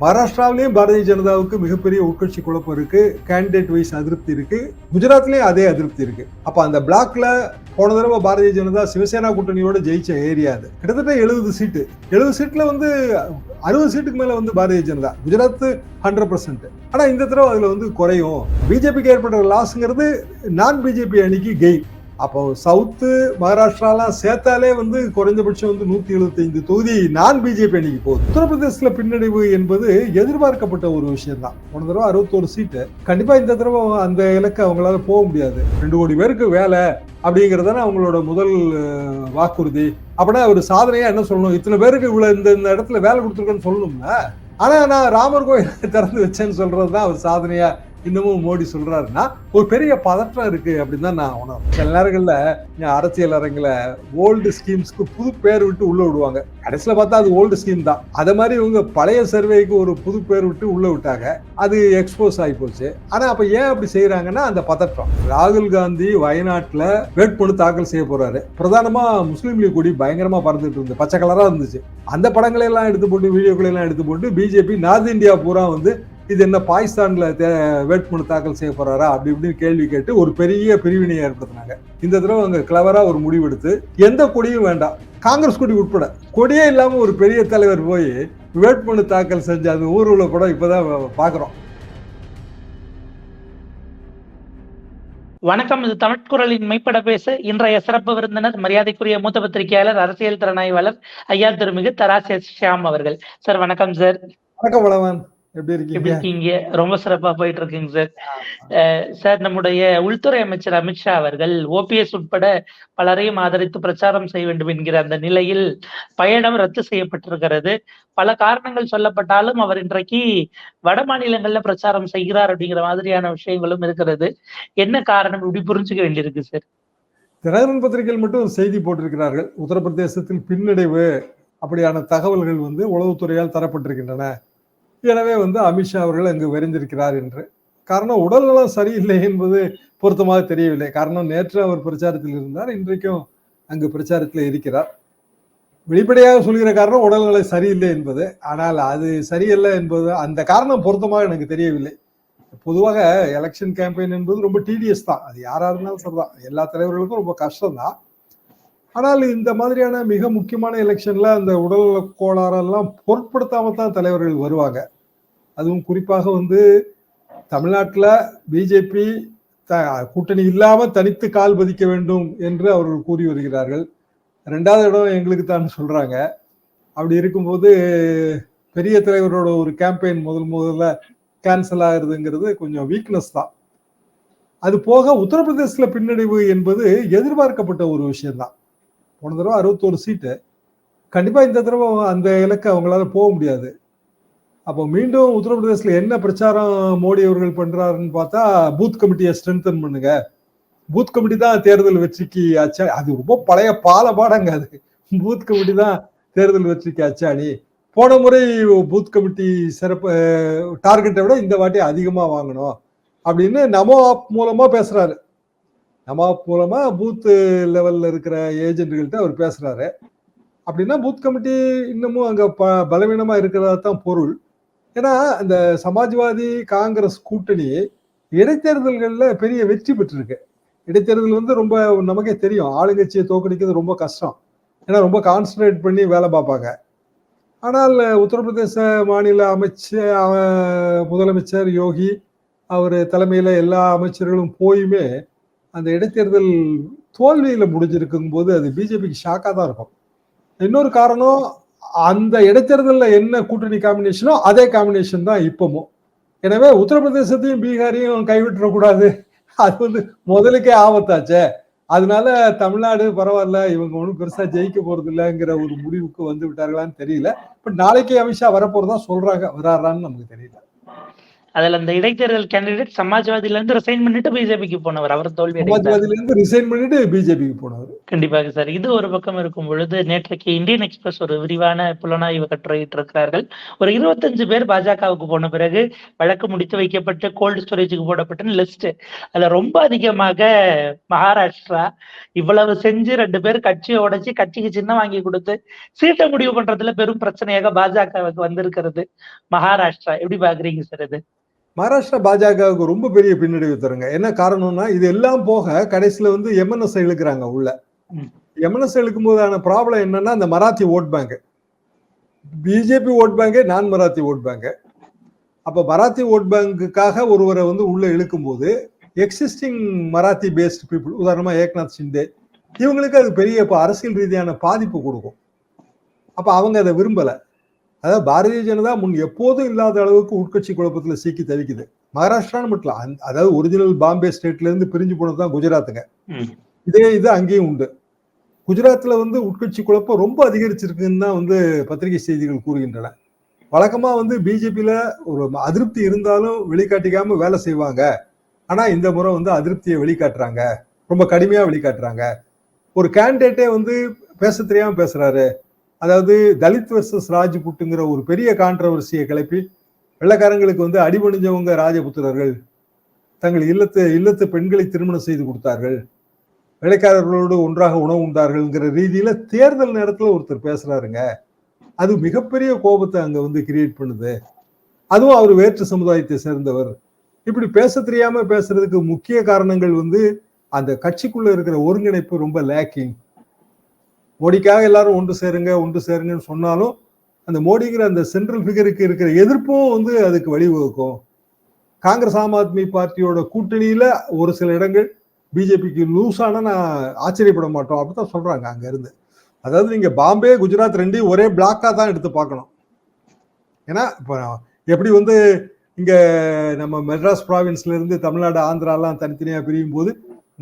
மகாராஷ்டிராவிலையும் பாரதிய ஜனதாவுக்கு மிகப்பெரிய உட்கட்சி குழப்பம் இருக்கு. கேண்டிடேட் வைஸ் அதிருப்தி இருக்கு. குஜராத்லயும் அதே அதிருப்தி இருக்கு. அப்ப அந்த பிளாக்ல போன தடவை பாரதிய ஜனதா சிவசேனா கூட்டணியோட ஜெயிச்ச ஏரியா அது. கிட்டத்தட்ட எழுபது சீட்டு. எழுபது சீட்ல வந்து அறுபது சீட்டுக்கு மேல வந்து பாரதிய ஜனதா. குஜராத் ஹண்ட்ரட் பர்சன்ட் ஆனா இந்த தடவை அதுல வந்து குறையும். பிஜேபிக்கு ஏற்பட்ட லாஸ்ங்கிறது நான் பிஜேபி அணிக்கு கெயின் அப்போ சவுத்து மகாராஷ்டிராலாம் சேர்த்தாலே வந்து குறைந்தபட்சம் வந்து நூத்தி எழுபத்தைந்து தொகுதி நான் பிஜேபி அன்னைக்கு போகுது உத்தரப்பிரதேசத்துல பின்னடைவு என்பது எதிர்பார்க்கப்பட்ட ஒரு விஷயம் தான் போன தடவை அறுபத்தோரு சீட்டு கண்டிப்பா இந்த தடவை அந்த இலக்கு அவங்களால போக முடியாது. ரெண்டு கோடி பேருக்கு வேலை அப்படிங்கறதான அவங்களோட முதல் வாக்குறுதி. அப்படின்னா ஒரு சாதனையா என்ன சொல்லணும்? இத்தனை பேருக்கு இவ்வளவு இந்த இந்த இடத்துல வேலை கொடுத்துருக்கேன்னு சொல்லணும்ல? ஆனா நான் ராமர் கோயில் திறந்து வச்சேன்னு சொல்றதுதான் ஒரு சாதனையா இன்னமும் மோடி சொல்றாருன்னா ஒரு பெரிய பதற்றம் இருக்கு அப்படின்னு தான் நான் உணர்றேன். சில நேரங்களில் அரசியல் அரங்கில் ஓல்டு ஸ்கீம்ஸ்க்கு புது பேர் விட்டு உள்ள விடுவாங்க. கடைசியில் பார்த்தா அது ஓல்டு ஸ்கீம் தான். அதே மாதிரி இவங்க பழைய சர்வேக்கு ஒரு புது பேர் விட்டு உள்ள விட்டாங்க. அது எக்ஸ்போஸ் ஆகி போச்சு. ஆனால் அப்போ ஏன் அப்படி செய்யறாங்கன்னா அந்த பதற்றம். ராகுல் காந்தி வயநாட்டில் வேட்புமனு தாக்கல் செய்ய போறாரு. பிரதானமா முஸ்லீம் லீக் கொடி பயங்கரமா பறந்துட்டு இருந்தது. பச்சை கலரா இருந்துச்சு. அந்த படங்களை எல்லாம் எடுத்து போட்டு வீடியோக்களை எல்லாம் எடுத்து போட்டு பிஜேபி நார்த் இந்தியா பூரா வந்து இது என்ன பாகிஸ்தான்ல தே- வேட்புமனு தாக்கல் செய்ய போறாரா? அப்படி இப்படின்னு கேள்வி கேட்டு ஒரு பெரிய பிரிவினையை ஏற்படுத்தினாங்க. இந்த தடவை அவங்க கிளவரா ஒரு முடிவெடுத்து எந்த கொடியும் வேண்டாம். காங்கிரஸ் கொடி உட்பட. கொடியே இல்லாம ஒரு பெரிய தலைவர் போய் வேட்புமனு தாக்கல் செஞ்ச அந்த ஊர்வல படம் இப்பதான் பாக்குறோம். வணக்கம் இது தமிழ்குரலின் மெய்ப்பட பேச. இன்றைய சிறப்பு விருந்தினர் மரியாதைக்குரிய மூத்த பத்திரிகையாளர் அரசியல் திறனாய்வாளர் ஐயா திருமிகு தராசே ஷியாம் அவர்கள். சார் வணக்கம் சார். வணக்கம் வளவன். எப்படி இருக்கீங்க? ரொம்ப சிறப்பா போயிட்டு இருக்குங்க சார் சார் நம்முடைய உள்துறை அமைச்சர் அமித்ஷா அவர்கள் ஓபிஎஸ் உட்பட பலரையும் ஆதரித்து பிரச்சாரம் செய்ய வேண்டும் என்கிற அந்த நிலையில் பயணம் ரத்து செய்யப்பட்டிருக்கிறது. பல காரணங்கள் சொல்லப்பட்டாலும் அவர் இன்றைக்கு வட மாநிலங்கள்ல பிரச்சாரம் செய்கிறார் அப்படிங்கிற மாதிரியான விஷயங்களும் இருக்கிறது. என்ன காரணம்? இப்படி புரிஞ்சுக்க வேண்டியிருக்கு சார். தினகரன் பத்திரிகையில் மட்டும் செய்தி போட்டிருக்கிறார்கள். உத்தரப்பிரதேசத்தில் பின்னடைவு அப்படியான தகவல்கள் வந்து உளவுத்துறையால் தரப்பட்டிருக்கின்றன. எனவே வந்து அமித்ஷா அவர்கள் அங்கு விரைந்திருக்கிறார் என்று. காரணம் உடல்நலம் சரியில்லை என்பது பொருத்தமாக தெரியவில்லை. காரணம் நேற்று அவர் பிரச்சாரத்தில் இருந்தார் இன்றைக்கும் அங்கு பிரச்சாரத்தில் இருக்கிறார். வெளிப்படையாக சொல்கிற காரணம் உடல்நிலை சரியில்லை என்பது. ஆனால் அது சரியில்லை என்பது அந்த காரணம் பொருத்தமாக எனக்கு தெரியவில்லை. பொதுவாக எலெக்ஷன் கேம்பெயின் என்பது ரொம்ப டிடிஎஸ் தான். அது யாரா இருந்தாலும் சரிதான். எல்லா தலைவர்களுக்கும் ரொம்ப கஷ்டம் தான் ஆனால் இந்த மாதிரியான மிக முக்கியமான எலெக்ஷன்ல அந்த உடல் கோளாறெல்லாம் பொருட்படுத்தாம தான் தலைவர்கள் வருவாங்க. அதுவும் குறிப்பாக வந்து தமிழ்நாட்டில் பிஜேபி கூட்டணி இல்லாமல் தனித்து கால் பதிக்க வேண்டும் என்று அவர்கள் கூறி வருகிறார்கள். ரெண்டாவது இடம் எங்களுக்கு தான் சொல்றாங்க. அப்படி இருக்கும்போது பெரிய தலைவரோட ஒரு கேம்பெயின் முதல் முதல்ல கேன்சல் ஆகுறதுங்கிறது கொஞ்சம் வீக்னஸ் தான். அது போக உத்தரப்பிரதேசத்தில் பின்னடைவு என்பது எதிர்பார்க்கப்பட்ட ஒரு விஷயம்தான். போன தடவை அறுபத்தோரு சீட்டு கண்டிப்பாக இந்த தடவை அந்த இலக்கு அவங்களால போக முடியாது. அப்போ மீண்டும் உத்தரப்பிரதேசில் என்ன பிரச்சாரம் மோடி அவர்கள் பண்ணுறாருன்னு பார்த்தா பூத் கமிட்டியை ஸ்ட்ரென்தன் பண்ணுங்க. பூத் கமிட்டி தான் தேர்தல் வெற்றிக்கு அச்சா அது ரொம்ப பழைய பால பாடங்க அது. பூத் கமிட்டி தான் தேர்தல் வெற்றிக்கு அச்சாணி. போன முறை பூத் கமிட்டி சிறப்பு டார்கெட்டை விட இந்த வாட்டி அதிகமாக வாங்கணும் அப்படின்னு நமோ ஆப் மூலமாக பேசுகிறாரு நமோ மூலமா பூத்து லெவல்ல இருக்கிற ஏஜென்ட்கள்ட்ட அவர் பேசுறாரு. அப்படின்னா பூத் கமிட்டி இன்னமும் அங்க ப பலவீனமா இருக்கிறதா தான் பொருள். ஏன்னா இந்த சமாஜ்வாதி காங்கிரஸ் கூட்டணி இடைத்தேர்தல்களில் பெரிய வெற்றி பெற்றிருக்கு. இடைத்தேர்தல் வந்து ரொம்ப நமக்கே தெரியும். ஆளுங்கட்சியை தோக்கடிக்கிறது ரொம்ப கஷ்டம். ஏன்னா ரொம்ப கான்சன்ட்ரேட் பண்ணி வேலை பார்ப்பாங்க. ஆனால் உத்தரப்பிரதேச மாநில அமைச்சர் முதலமைச்சர் யோகி அவர் தலைமையில் எல்லா அமைச்சர்களும் போயுமே அந்த இடைத்தேர்தல் தோல்வியில் முடிஞ்சிருக்கும் போது அது பிஜேபிக்கு ஷாக்காக தான் இருக்கும். இன்னொரு காரணம் அந்த இடைத்தேர்தலில் என்ன கூட்டணி காம்பினேஷனோ அதே காம்பினேஷன் தான் இப்பவும் எனவே உத்தரப்பிரதேசத்தையும் பீகாரையும் கைவிட்டுறக்கூடாது. அது வந்து முதலுக்கே ஆபத்தாச்சே. அதனால தமிழ்நாடு பரவாயில்ல இவங்க ஒன்றும் பெருசா ஜெயிக்க போறது இல்லைங்கிற ஒரு முடிவுக்கு வந்து விட்டார்களான்னு தெரியல. பட் நாளைக்கு அமித்ஷா வரப்போறதா சொல்றாங்க வராறான்னு நமக்கு தெரியல. அதுல அந்த இடைத்தேர்தல் கேண்டிடேட் சமாஜ்வாதில இருந்து ரிசைன் பண்ணிட்டு பிஜேபிக்கு போனவர். அவர் தோல்வி சமாஜ்வாதில இருந்து ரிசைன் பண்ணிட்டு பிஜேபிக்கு போனவர். கண்டிப்பாக சார் இது ஒரு பக்கம் இருக்கும் பொழுது நேற்றைக்கு இந்தியன் எக்ஸ்பிரஸ் ஒரு விரிவான புலனாய்வு கட்டுரையிட்டு இருக்கிறார்கள் ஒரு இருபத்தஞ்சு பேர் பாஜகவுக்கு போன பிறகு வழக்கு முடித்து வைக்கப்பட்டு கோல்டு ஸ்டோரேஜுக்கு போடப்பட்ட லிஸ்ட் அதுல ரொம்ப அதிகமாக மகாராஷ்டிரா இவ்வளவு செஞ்சு ரெண்டு பேர் கட்சியை உடைச்சு கட்சிக்கு சின்னம் வாங்கி கொடுத்து சீட்டை முடிவு பண்றதுல பெரும் பிரச்சனையாக பாஜகவுக்கு வந்திருக்கிறது. மகாராஷ்டிரா. எப்படி பாக்குறீங்க சார் இது? மகாராஷ்டிரா பாஜகவுக்கு ரொம்ப பெரிய பின்னடைவு தருங்க. என்ன காரணம்னா இது எல்லாம் போக கடைசியில வந்து எம்என்எஸ் இழுக்கிறாங்க உள்ள. எம்என்எஸ் இழுக்கும் போதான ப்ராப்ளம் என்னன்னா அந்த Marathi vote bank BJP vote bank நான் மராத்தி ஓட் பேங்க் அப்ப மராத்தி ஓட் பேங்குக்காக ஒருவரை வந்து உள்ள இழுக்கும் போது எக்ஸிஸ்டிங் மராத்தி பேஸ்ட் பீப்புள் உதாரணமா ஏக்நாத் சிண்டே இவங்களுக்கு அது பெரிய இப்ப அரசியல் ரீதியான பாதிப்பு கொடுக்கும். அப்ப அவங்க அதை விரும்பல. அதாவது பாரதிய ஜனதா முன் எப்போதும் இல்லாத அளவுக்கு உட்கட்சி குழப்பத்துல சிக்கி தவிக்குது. மகாராஷ்டிரான்னு மட்டும் அதாவது ஒரிஜினல் பாம்பே ஸ்டேட்ல இருந்து பிரிஞ்சு போனது தான் குஜராத்துங்க. இதே இது அங்கேயும் உண்டு. குஜராத்ல வந்து உட்கட்சி குழப்பம் ரொம்ப அதிகரிச்சிருக்குன்னு தான் வந்து பத்திரிகை செய்திகள் கூறுகின்றன. வழக்கமா வந்து பிஜேபியில ஒரு அதிருப்தி இருந்தாலும் வெளிக்காட்டிக்காம வேலை செய்வாங்க. ஆனா இந்த முறை வந்து அதிருப்தியை வெளிக்காட்டுறாங்க. ரொம்ப கடுமையா வெளிக்காட்டுறாங்க. ஒரு கேண்டிடேட்டே வந்து பேச தெரியாம பேசுறாரு. அதாவது தலித் வர்சஸ் ராஜ்புட்டுங்கிற ஒரு பெரிய கான்ட்ரவர்சியை கிளப்பி வெள்ளக்காரங்களுக்கு வந்து அடிபணிஞ்சவங்க ராஜபுத்திரர்கள் தங்கள் இல்லத்து இல்லத்து பெண்களை திருமணம் செய்து கொடுத்தார்கள். வேலைக்காரர்களோடு ஒன்றாக உணவு உண்டார்கள்ங்கிற ரீதியில தேர்தல் நேரத்துல ஒருத்தர் பேசுறாருங்க. அது மிகப்பெரிய கோபத்தை அங்க வந்து கிரியேட் பண்ணுது. அதுவும் அவர் வேற்று சமுதாயத்தை சேர்ந்தவர். இப்படி பேச தெரியாம பேசுறதுக்கு முக்கிய காரணங்கள் வந்து அந்த கட்சிக்குள்ள இருக்கிற ஒருங்கிணைப்பு ரொம்ப லேக்கிங் மோடிக்காக எல்லாரும் ஒன்று சேருங்க ஒன்று சேருங்கன்னு சொன்னாலும் அந்த மோடிங்கிற அந்த சென்ட்ரல் ஃபிகருக்கு இருக்கிற எதிர்ப்பும் வந்து அதுக்கு வழிவகுக்கும். காங்கிரஸ் ஆம் ஆத்மி பார்ட்டியோட கூட்டணியில ஒரு சில இடங்கள் பிஜேபிக்கு லூஸான நான் ஆச்சரியப்பட மாட்டோம். அப்படித்தான் சொல்றாங்க அங்க இருந்து அதாவது நீங்க பாம்பே குஜராத் ரெண்டையும் ஒரே பிளாக்கா தான் எடுத்து பார்க்கணும். ஏன்னா இப்போ எப்படி வந்து இங்க நம்ம மெட்ராஸ் ப்ராவின்ஸ்ல இருந்து தமிழ்நாடு ஆந்திராலாம் தனித்தனியா பிரியும் போது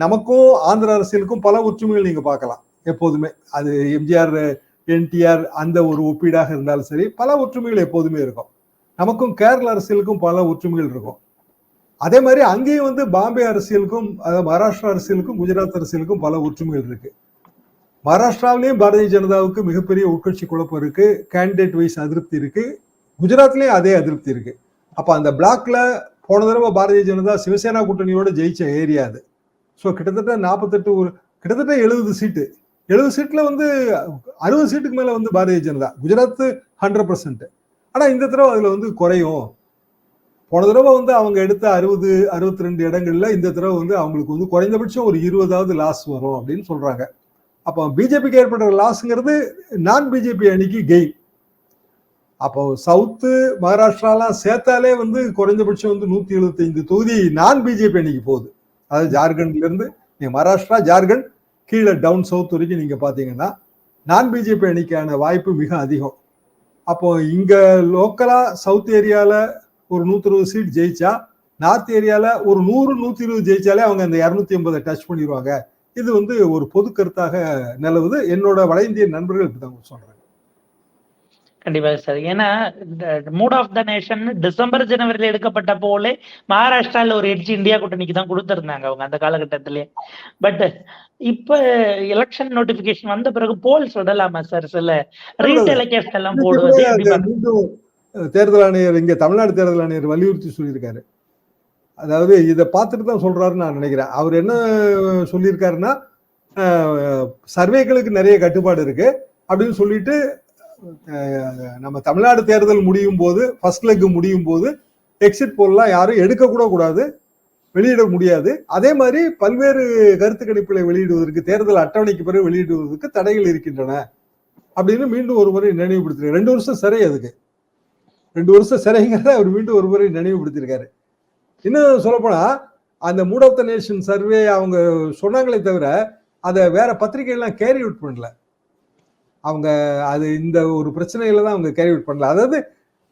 நமக்கும் ஆந்திர அரசியலுக்கும் பல ஒற்றுமைகள் நீங்க பார்க்கலாம். எப்போதுமே அது எம்ஜிஆர் என்டிஆர் அந்த ஒரு ஒப்பீடாக இருந்தாலும் சரி பல ஒற்றுமைகள் எப்போதுமே இருக்கும். நமக்கும் கேரள அரசியலுக்கும் பல ஒற்றுமைகள் இருக்கும். அதே மாதிரி அங்கேயும் வந்து பாம்பே அரசியலுக்கும் அதாவது மகாராஷ்டிரா அரசியலுக்கும் குஜராத் அரசியலுக்கும் பல ஒற்றுமைகள் இருக்கு. மகாராஷ்டிராவிலையும் பாரதிய ஜனதாவுக்கு மிகப்பெரிய உட்கட்சி குழப்பம் இருக்கு. கேண்டிடேட் வைஸ் அதிருப்தி இருக்கு. குஜராத்லேயும் அதே அதிருப்தி இருக்கு. அப்ப அந்த பிளாக்ல போன தடவை பாரதிய ஜனதா சிவசேனா கூட்டணியோட ஜெயிச்ச ஏரியா அது. ஸோ கிட்டத்தட்ட நாற்பத்தெட்டு ஒரு கிட்டத்தட்ட எழுபது சீட்டு. எழுபது சீட்ல வந்து அறுபது சீட்டுக்கு மேல வந்து பாரதிய ஜனதா. குஜராத் ஹண்ட்ரட் பர்சன்ட் ஆனா இந்த தடவை அதுல வந்து குறையும். போன தடவை வந்து அவங்க எடுத்த அறுபது அறுபத்தி ரெண்டு இடங்கள்ல இந்த தடவை வந்து அவங்களுக்கு வந்து குறைந்தபட்சம் ஒரு இருபதாவது லாஸ் வரும் அப்படின்னு சொல்றாங்க. அப்போ பிஜேபிக்கு ஏற்படுற லாஸ்ங்கிறது நான் பிஜேபி அணிக்கு கெயின் அப்போ சவுத்து மகாராஷ்டிராலாம் சேர்த்தாலே வந்து குறைஞ்சபட்சம் வந்து நூத்தி எழுபத்தைந்து தொகுதி நான் பிஜேபி அணிக்கு போகுது. அதாவது ஜார்க்கண்ட்ல இருந்து மகாராஷ்டிரா ஜார்க்கண்ட் கீழே டவுன் சவுத் வரைக்கும் நீங்கள் பார்த்தீங்கன்னா நான் பிஜேபி அணிக்கான வாய்ப்பு மிக அதிகம். அப்போ இங்கே லோக்கலாக சவுத் ஏரியாவில் ஒரு நூற்றி இருபது சீட் ஜெயிச்சா நார்த் ஏரியாவில் ஒரு நூறு நூற்றி இருபது ஜெயிச்சாலே அவங்க அந்த இரநூத்தி ஐம்பதை டச் பண்ணிடுவாங்க. இது வந்து ஒரு பொது கருத்தாக நிலவுது. என்னோட வட இந்திய நண்பர்கள் இப்படிதான் சொல்கிறாங்க கண்டிப்பாக சார் ஏன்னா mood of the nation December ஜனவரியில எடுக்கப்பட்ட போலே மகாராஷ்டிரால ஒரு எட்ஜ் இந்தியா கூட்டணிக்கு தான் கொடுத்திருந்தாங்க அவங்க அந்த காலகட்டத்திலே. பட் இப்ப எலெக்ஷன் நோட்டிபிகேஷன் வந்த பிறகு போல்ஸ் விடலாமா சார் சில ரீடெலிகேஷன் எல்லாம் போடுவது தேர்தல் ஆணையர் இங்க தமிழ்நாடு தேர்தல் ஆணையர் வலியுறுத்தி சொல்லியிருக்காரு. அதாவது இதை பார்த்துட்டு தான் சொல்றாருன்னு நான் நினைக்கிறேன். அவர் என்ன சொல்லியிருக்காருன்னா சர்வேக்களுக்கு நிறைய கட்டுப்பாடு இருக்கு அப்படின்னு சொல்லிட்டு நம்ம தமிழ்நாடு தேர்தல் முடியும் போது ஃபர்ஸ்ட் லெக் முடியும் போது எக்ஸிட் போல்லாம் யாரும் எடுக்க கூட கூடாது வெளியிட முடியாது. அதே மாதிரி பல்வேறு கருத்து கணிப்புகளை வெளியிடுவதற்கு தேர்தல் அட்டவணைக்கு பிறகு வெளியிடுவதற்கு தடைகள் இருக்கின்றன. அப்படின்னு மீண்டும் ஒரு முறை நினைவுபடுத்துறாரு ரெண்டு வருஷம் சிறை அதுக்கு. ரெண்டு வருஷம் சிறைங்கிறத அவர் மீண்டும் ஒரு முறை நினைவுபடுத்தியிருக்காரு இன்னும் சொல்லப்போனா அந்த mood of the nation survey அவங்க சொன்னாங்களே தவிர அதை வேற பத்திரிகைகள்லாம் கேரி அவுட் பண்ணல. அவங்க அது இந்த ஒரு பிரச்சனையில தான் அவங்க கேரி அவுட் பண்ணல. அதாவது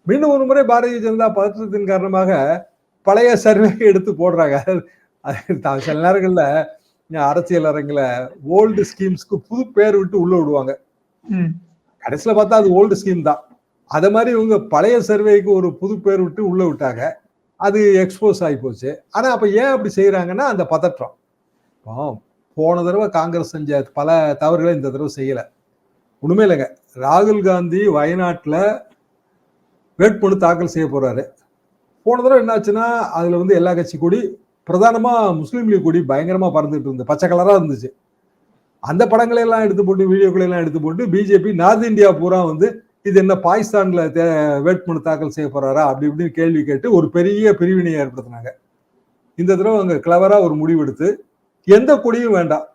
மீண்டும் ஒரு முறை பாரதிய ஜனதா பதற்றத்தின் காரணமாக பழைய சர்வே எடுத்து போடுறாங்க. அது சில நேரங்கள்ல அரசியல் அரங்குல ஓல்டு ஸ்கீம்ஸ்க்கு புது பேர் விட்டு உள்ள விடுவாங்க. கடைசியில பார்த்தா அது ஓல்டு ஸ்கீம் தான். அத மாதிரி இவங்க பழைய சர்வேக்கு ஒரு புது பேர் விட்டு உள்ள விட்டாங்க. அது எக்ஸ்போஸ் ஆகி போச்சு. ஆனா அப்ப ஏன் அப்படி செய்யறாங்கன்னா அந்த பதற்றம். போன தடவை காங்கிரஸ் செஞ்ச பல தவறுகளை இந்த தடவை செய்யல. ஒன்றுமே இல்லைங்க. ராகுல் காந்தி வயநாட்டில் வேட்புமனு தாக்கல் செய்ய போறாரு. போன தடவை என்னாச்சுன்னா அதுல வந்து எல்லா கட்சி கூடி பிரதானமாக முஸ்லீம் லீக் கூடி பயங்கரமாக பறந்துட்டு இருந்தது. பச்சை கலராக இருந்துச்சு. அந்த படங்களை எல்லாம் எடுத்து போட்டு வீடியோக்களை எல்லாம் எடுத்து போட்டு பிஜேபி நார்த் இந்தியா பூரா வந்து இது என்ன பாகிஸ்தான்ல தே- வேட்புமனு தாக்கல் செய்ய போறாரா? அப்படி இப்படின்னு கேள்வி கேட்டு ஒரு பெரிய பிரிவினையை ஏற்படுத்தினாங்க. இந்த தடவை அவங்க கிளவரா ஒரு முடிவெடுத்து எந்த கொடியும் வேண்டாம்.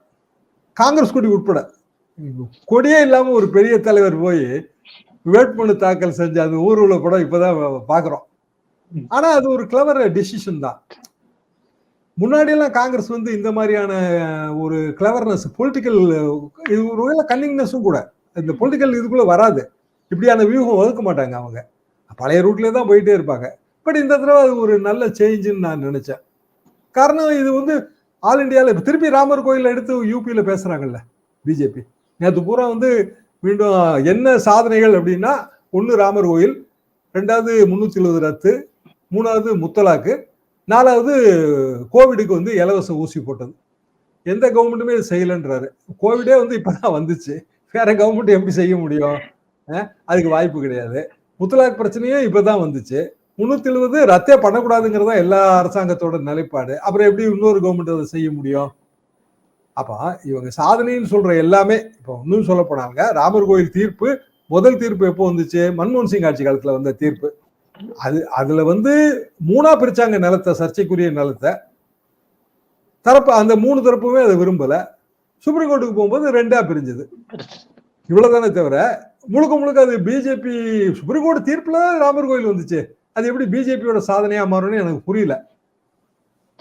காங்கிரஸ் கொடி உட்பட கொடியே இல்லாம ஒரு பெரிய தலைவர் போய் வேட்புமனு தாக்கல் செஞ்ச அந்த ஊர்வல படம் இப்பதான் பாக்குறோம். ஆனா அது ஒரு கிளவர் டிசிஷன் தான். முன்னாடி எல்லாம் காங்கிரஸ் வந்து இந்த மாதிரியான ஒரு கிளவர்னஸ் பொலிட்டிக்கல் இது ஒரு வேலை கன்னிங்னஸும் கூட. இந்த பொலிட்டிக்கல் இதுக்குள்ள வராது. இப்படியான வியூகம் ஒதுக்க மாட்டாங்க அவங்க. பழைய ரூட்லேயே தான் போயிட்டே இருப்பாங்க. பட் இந்த தடவை அது ஒரு நல்ல சேஞ்சுன்னு நான் நினைச்சேன். காரணம் இது வந்து ஆல் இந்தியாவில் இப்போ திருப்பி ராமர் கோயிலில் எடுத்து யூபியில் பேசுகிறாங்கல்ல பிஜேபி நேற்று பூரா வந்து மீண்டும் என்ன சாதனைகள் அப்படின்னா ஒன்று ராமர் கோயில் ரெண்டாவது முந்நூற்றி எழுபது ரத்து மூணாவது முத்தலாக்கு நாலாவது கோவிடுக்கு வந்து இலவச ஊசி போட்டது. எந்த கவர்மெண்ட்டுமே இது செய்யலைன்றாரு. கோவிடே வந்து இப்போ தான் வந்துச்சு. வேற கவர்மெண்ட் எப்படி செய்ய முடியும்? அதுக்கு வாய்ப்பு கிடையாது. முத்தலாக் பிரச்சனையும் இப்போ தான் வந்துச்சு. முந்நூற்றி எழுபது ரத்தே பண்ணக்கூடாதுங்கிறதா எல்லா அரசாங்கத்தோட நிலைப்பாடு. அப்புறம் எப்படி இன்னொரு கவர்மெண்ட் அதை செய்ய முடியும்? அப்போ இவங்க சாதனைன்னு சொல்ற எல்லாமே இப்போ இன்னும் சொல்ல போனாங்க ராமர் கோயில் தீர்ப்பு முதல் தீர்ப்பு எப்போ வந்துச்சு? மன்மோகன் சிங் ஆட்சி காலத்துல வந்த தீர்ப்பு. அது அதுல வந்து மூணா பிரிச்சாங்க நிலத்தை சர்ச்சைக்குரிய நிலத்தை. தரப்பு அந்த மூணு தரப்புமே அதை விரும்பல. சுப்ரீம் கோர்ட்டுக்கு போகும்போது ரெண்டா பிரிஞ்சது. இவ்வளவுதானே தவிர முழுக்க முழுக்க அது பிஜேபி சுப்ரீம் கோர்ட் தீர்ப்புல ராமர் கோயில் வந்துச்சு. அது எப்படி பிஜேபியோட சாதனையா மாறும்னு எனக்கு புரியல.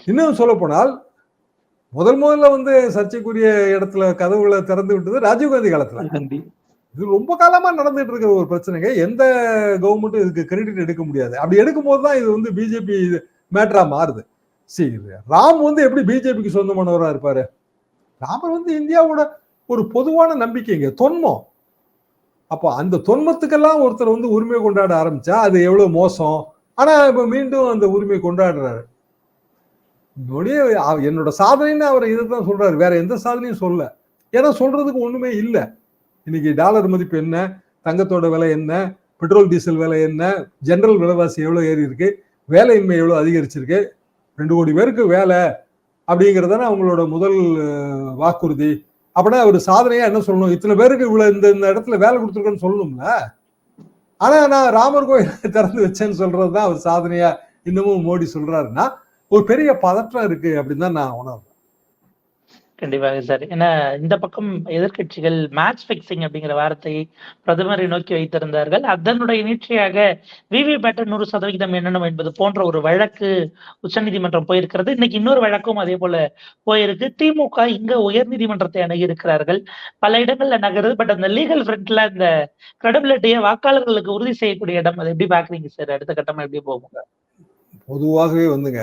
இன்னும் சொல்ல போனால் முதல் முதல்ல வந்து சர்ச்சைக்குரிய இடத்துல கதவுகளை திறந்து விட்டது ராஜீவ்காந்தி காலத்துல. இது ரொம்ப காலமா நடந்துட்டு இருக்கிற ஒரு பிரச்சனைங்க. எந்த கவர்மெண்ட்டும் இதுக்கு கிரெடிட் எடுக்க முடியாது. அப்படி எடுக்கும் போது தான் இது வந்து பிஜேபி மேட்டரா மாறுது. சரி ராம் வந்து எப்படி பிஜேபிக்கு சொந்தமானவரா இருப்பாரு? ராமர் வந்து இந்தியாவோட ஒரு பொதுவான நம்பிக்கைங்க. தொன்மம். அப்போ அந்த தொன்மத்துக்கெல்லாம் ஒருத்தர் வந்து உரிமை கொண்டாட ஆரம்பிச்சா அது எவ்வளவு மோசம். ஆனா இப்ப மீண்டும் அந்த உரிமை கொண்டாடுறாரு. என்னுடைய அவ- என்னோட சாதனைன்னு அவர் இதை தான் சொல்றாரு. வேற எந்த சாதனையும் சொல்ல. ஏன்னா சொல்றதுக்கு ஒண்ணுமே இல்லை. இன்னைக்கு டாலர் மதிப்பு என்ன? தங்கத்தோட விலை என்ன? பெட்ரோல் டீசல் விலை என்ன? ஜென்ரல் விலைவாசி எவ்வளோ ஏறி இருக்கு? வேலையின்மை எவ்வளோ அதிகரிச்சிருக்கு? ரெண்டு கோடி பேருக்கு வேலை அப்படிங்கிறதான அவங்களோட முதல் வாக்குறுதி. அப்படின்னா அவர் சாதனையா என்ன சொல்லணும்? இத்தனை பேருக்கு இவ்வளோ இந்த இந்த இடத்துல வேலை கொடுத்துருக்கேன்னு சொல்லணும்ல? ஆனா நான் ராமர் கோயில் திறந்து வச்சேன்னு சொல்றதுதான் அவர் சாதனையா இன்னமும் மோடி சொல்றாருன்னா ஒரு பெரிய பதற்றம் இருக்கு அப்படின்னு தான் நான் உணர்றேன். கண்டிப்பாக சார். ஏன்னா இந்த பக்கம் எதிர்க்கட்சிகள் மேட்ச் பிக்சிங் அப்படிங்கிற வார்த்தையை பிரதமரை நோக்கி வைத்திருந்தார்கள். அதனுடைய நீட்சியாக விவி பேட்டர் நூறு சதவிகிதம் எண்ணணும் என்பது போன்ற ஒரு வழக்கு உச்சநீதிமன்றம் போயிருக்கிறது. இன்னைக்கு இன்னொரு வழக்கும் அதே போல போயிருக்கு. திமுக இங்க உயர்நீதிமன்றத்தை அணுகி இருக்கிறார்கள். பல இடங்கள்ல நகருது. பட் அந்த லீகல் ஃப்ரண்ட்ல இந்த கிரெடிபிலிட்டியை வாக்காளர்களுக்கு உறுதி செய்யக்கூடிய இடம். அதை எப்படி பாக்குறீங்க சார்? அடுத்த கட்டமா எப்படி போகும்? பொதுவாகவே வந்துங்க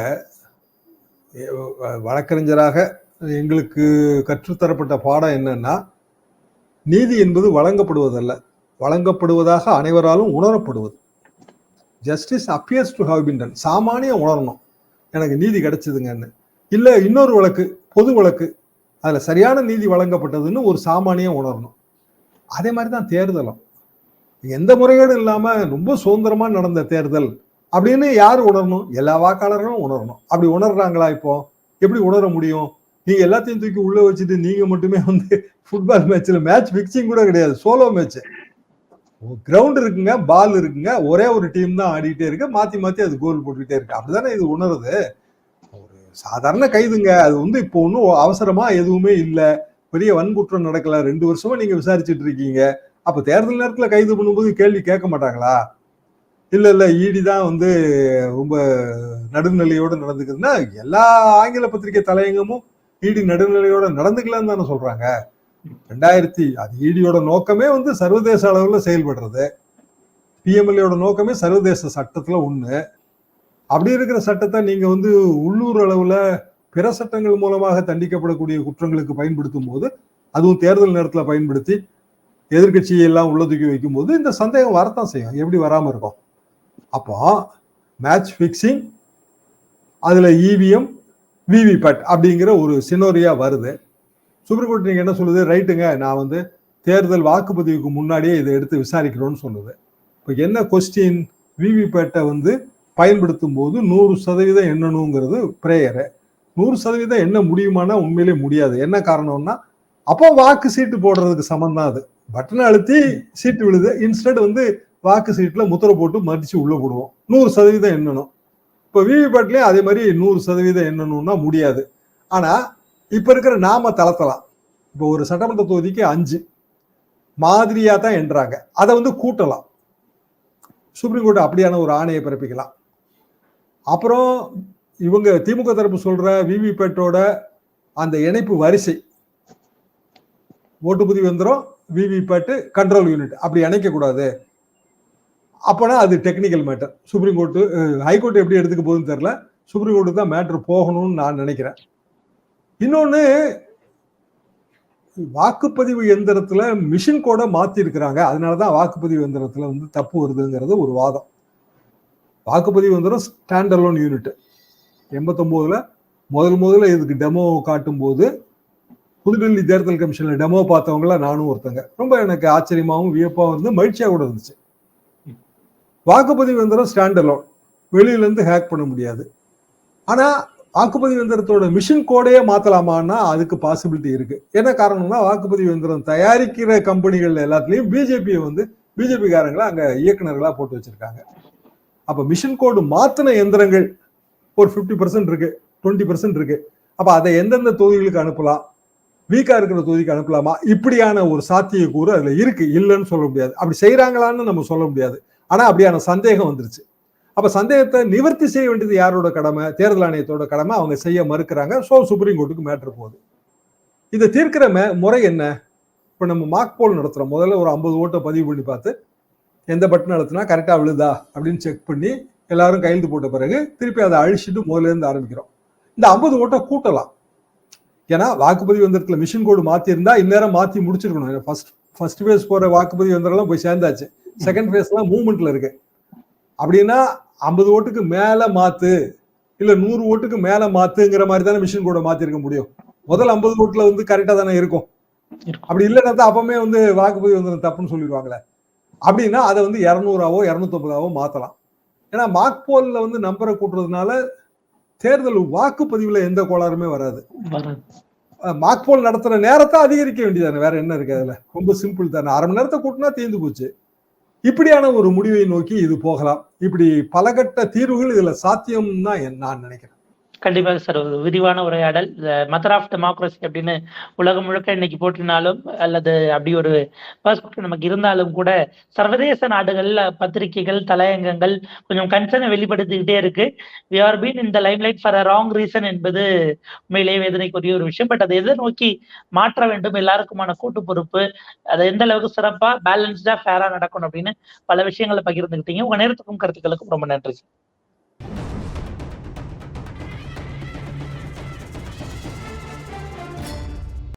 வழக்கறிஞராக எங்களுக்கு கற்றுத்தரப்பட்ட பாடம் என்னன்னா நீதி என்பது வழங்கப்படுவதல்ல. வழங்கப்படுவதாக அனைவராலும் உணரப்படுவது. Justice appears to have been done சாமானியம் உணரணும். எனக்கு நீதி கிடைச்சதுங்கன்னு. இல்லை இன்னொரு வழக்கு பொது வழக்கு அதில் சரியான நீதி வழங்கப்பட்டதுன்னு ஒரு சாமானியம் உணரணும். அதே மாதிரி தான் தேர்தலும். எந்த முறைகேடும் இல்லாமல் ரொம்ப சுதந்திரமாக நடந்த தேர்தல். அப்படின்னு யார் உணரணும்? எல்லா வாக்காளர்களும் உணரணும். அப்படி உணர்றாங்களா இப்போ? எப்படி உணர முடியும்? நீங்க எல்லாத்தையும் தூக்கி உள்ள வச்சுட்டு நீங்க மட்டுமே வந்து ஃபுட்பால் மேட்ச்ல மேட்ச் பிக்சிங் கூட கிடையாது. சோலோ மேட்ச் கிரவுண்ட் இருக்குங்க பால் இருக்குங்க ஒரே ஒரு டீம் தான் ஆடிட்டே இருக்கு. மாத்தி மாத்தி அது கோல் போட்டுக்கிட்டே இருக்கு. அப்படிதானே இது உணருது? ஒரு சாதாரண கைதுங்க. அது வந்து இப்போ ஒன்றும் அவசரமா எதுவுமே இல்லை. பெரிய வன்குற்றம் நடக்கல. ரெண்டு வருஷமா நீங்க விசாரிச்சுட்டு இருக்கீங்க. அப்ப தேர்தல் நேரத்துல கைது பண்ணும்போது கேள்வி கேட்க மாட்டாங்களா? இல்ல இல்ல ஈடி தான் வந்து ரொம்ப நடுநிலையோடு நடந்துக்குதுன்னா எல்லா ஆங்கில பத்திரிகை தலையங்கமும் ஈடி நடுநிலையோட நடந்துக்கலாம்னு தானே சொல்றாங்க. ரெண்டாயிரத்தி அது ஈடியோட நோக்கமே வந்து சர்வதேச அளவில் செயல்படுறது. பிஎம்எல்ஏயோட நோக்கமே சர்வதேச சட்டத்தில் ஒன்று அப்படி இருக்கிற சட்டத்தை நீங்கள் வந்து உள்ளூர் அளவில் பிற சட்டங்கள் மூலமாக தண்டிக்கப்படக்கூடிய குற்றங்களுக்கு பயன்படுத்தும் போது அதுவும் தேர்தல் நேரத்தில் பயன்படுத்தி எதிர்கட்சியெல்லாம் எல்லாம் வைக்கும்போது தூக்கி இந்த சந்தேகம் வரத்தான் செய்யும். எப்படி வராமல் இருக்கும்? அப்போ மேட்ச் ஃபிக்ஸிங் அதில் இவிஎம் விவிபேட் அப்படிங்கிற ஒரு சினோரியா வருது. சுப்ரீம் கோர்ட் நீங்கள் என்ன சொல்லுது? ரைட்டுங்க நான் வந்து தேர்தல் வாக்குப்பதிவுக்கு முன்னாடியே இதை எடுத்து விசாரிக்கிறோன்னு சொல்லுது. இப்போ என்ன கொஸ்டின் விவிபேட்டை வந்து பயன்படுத்தும் போது நூறு சதவீதம் எண்ணணுங்கிறது ப்ரேயரு நூறு சதவீதம் எண்ண முடியுமானா உண்மையிலே முடியாது. என்ன காரணம்னா அப்போ வாக்கு சீட்டு போடுறதுக்கு சமம் தான் அது. பட்டனை அழுத்தி சீட்டு விழுது. இன்ஸ்டன்ட் வந்து வாக்கு சீட்டில் முத்திரை போட்டு மறித்து உள்ளே போடுவோம். நூறு சதவீதம் எண்ணணும். இப்போ விவிபேட்லேயும் அதே மாதிரி நூறு சதவீதம் எண்ணணும்னா முடியாது. ஆனால் இப்போ இருக்கிற நாம தளத்தலாம் இப்போ ஒரு சட்டமன்ற தொகுதிக்கு அஞ்சு மாதிரியாக தான் எண்ணுறாங்க அதை வந்து கூட்டலாம். சுப்ரீம் கோர்ட் அப்படியான ஒரு ஆணையை பிறப்பிக்கலாம். அப்புறம் இவங்க திமுக தரப்பு சொல்கிற விவிபேட்டோட அந்த இணைப்பு வரிசை. ஓட்டுப்பதிவு எந்திரம் விவிபேட்டு கண்ட்ரோல் யூனிட் அப்படி இணைக்கக்கூடாது. அப்போனா அது technical matter supreme court high court எப்படி எடுத்துக்க போகுதுன்னு தெரியல. சுப்ரீம் கோர்ட்டு தான் மேட்ரு போகணும்னு நான் நினைக்கிறேன். இன்னொன்று வாக்குப்பதிவு எந்திரத்தில் மிஷின் கூட மாற்றிருக்கிறாங்க அதனால தான் வாக்குப்பதிவு எந்திரத்தில் வந்து தப்பு வருதுங்கிறது ஒரு வாதம். வாக்குப்பதிவு எந்திரம் ஸ்டாண்ட் அலோன் யூனிட் முதல் முதல்ல இதுக்கு டெமோ காட்டும் போது புதுடெல்லி தேர்தல் கமிஷனில் டெமோ பார்த்தவங்கள நானும் ஒருத்தங்க. ரொம்ப எனக்கு ஆச்சரியமாகவும் வியப்பாகவும் இருந்து மகிழ்ச்சியாக கூட இருந்துச்சு. வாக்குப்பதிவு எந்திரம் ஸ்டாண்ட் அலோன் ஹேக் பண்ண முடியாது. ஆனால் வாக்குப்பதிவு எந்திரத்தோட மிஷின் கோடையே மாற்றலாமான்னா அதுக்கு பாசிபிலிட்டி இருக்குது என்ன காரணம்னா வாக்குப்பதிவு எந்திரம் தயாரிக்கிற கம்பெனிகள் எல்லாத்துலேயும் பிஜேபியை வந்து பிஜேபிக்காரங்களை அங்கே இயக்குநர்களாக போட்டு வச்சுருக்காங்க. அப்போ மிஷின் கோடு மாற்றின எந்திரங்கள் ஒரு ஃபிஃப்டி பர்சன்ட் இருக்குது டுவெண்ட்டி பர்சன்ட் இருக்குது அப்போ அதை எந்தெந்த தொகுதிகளுக்கு அனுப்பலாம்? வீக்காக இருக்கிற தொகுதிக்கு அனுப்பலாமா? இப்படியான ஒரு சாத்தியக்கூறு அதில் இருக்குது இல்லைன்னு சொல்ல முடியாது. அப்படி செய்கிறாங்களான்னு நம்ம சொல்ல முடியாது. ஆனால் அப்படியான சந்தேகம் வந்துருச்சு. அப்போ சந்தேகத்தை நிவர்த்தி செய்ய வேண்டியது யாரோட கடமை? தேர்தல் ஆணையத்தோட கடமை. அவங்க செய்ய மறுக்கிறாங்க. ஸோ சுப்ரீம் கோர்ட்டுக்கு மேட்ரு போகுது. இதை தீர்க்கிற முறை என்ன? இப்போ நம்ம மார்க் போல் நடத்துகிறோம் முதல்ல ஒரு ஐம்பது ஓட்டை பதிவு பண்ணி பார்த்து எந்த பட்டன் அழுத்தினா கரெக்டாக விழுதா? அப்படின்னு செக் பண்ணி எல்லாரும் கையெழுத்து போட்ட பிறகு திருப்பி அதை அழிச்சிட்டு முதலேருந்து ஆரம்பிக்கிறோம். இந்த ஐம்பது ஓட்டை கூட்டலாம். ஏன்னா வாக்குப்பதிவு வந்திரத்தில் மிஷின் கோடு மாற்றிருந்தா இந்நேரம் மாற்றி முடிச்சிருக்கணும். ஃபர்ஸ்ட் ஃபர்ஸ்ட் ஃபேஸ் போகிற வாக்குப்பதிவு வந்திரம்லாம் போய் சேர்ந்தாச்சு. செகண்ட் ஃபேஸ்லாம் மூவ்மெண்ட்ல இருக்கு. அப்படின்னா ஐம்பது ஓட்டுக்கு மேல மாத்து இல்ல நூறு ஓட்டுக்கு மேல மாத்துங்கிற மாதிரி தானே மிஷின் கோட மாத்திருக்க முடியும். முதல் ஐம்பது ஓட்டுல வந்து கரெக்டா தானே இருக்கும். அப்படி இல்லைன்னா தான் அப்பமே வந்து வாக்குப்பதிவு வந்து தப்புன்னு சொல்லிடுவாங்களே. அப்படின்னா அதை வந்து இரநூறாவோ இரநூத்தொம்பதாவோ மாத்தலாம். ஏன்னா மார்க் போல்ல வந்து நம்பரை கூட்டுறதுனால தேர்தல் வாக்குப்பதிவுல எந்த கோளாறுமே வராது. வராது. மார்க் போல் நடத்துற நேரத்தை அதிகரிக்க வேண்டியதானே வேற என்ன இருக்கு அதுல? ரொம்ப சிம்பிள் தானே. அரை மணி நேரத்தை கூட்டினா தீர்ந்து போச்சு. இப்படியான ஒரு முடிவை நோக்கி இது போகலாம். இப்படி பலகட்ட தீர்வுகள் இதுல சாத்தியம் தான் நான் நினைக்கிறேன். கண்டிப்பாக சார் ஒரு விரிவான உரையாடல். மதர் ஆஃப் டெமோக்ரஸி அப்படின்னு உலகம் முழுக்க இன்னைக்கு போட்டினாலும் அல்லது அப்படி ஒரு perspective நமக்கு இருந்தாலும் கூட சர்வதேச நாடுகள்ல பத்திரிகைகள் தலையங்கங்கள் கொஞ்சம் கன்சர்னை வெளிப்படுத்திக்கிட்டே இருக்கு. வி ஆர் பீன் இந்த limelight for a wrong reason என்பது உண்மையிலேயே வேதனைக்குரிய ஒரு விஷயம். பட் அதை எதை நோக்கி மாற்ற வேண்டும். எல்லாருக்குமான கூட்டு பொறுப்பு. அது எந்த அளவுக்கு சிறப்பா பேலன்ஸ்டா ஃபேரா நடக்கணும் அப்படின்னு பல விஷயங்களை பகிர்ந்துக்கிட்டீங்க உங்க நேரத்துக்கும் கருத்துக்களுக்கும் ரொம்ப நன்றி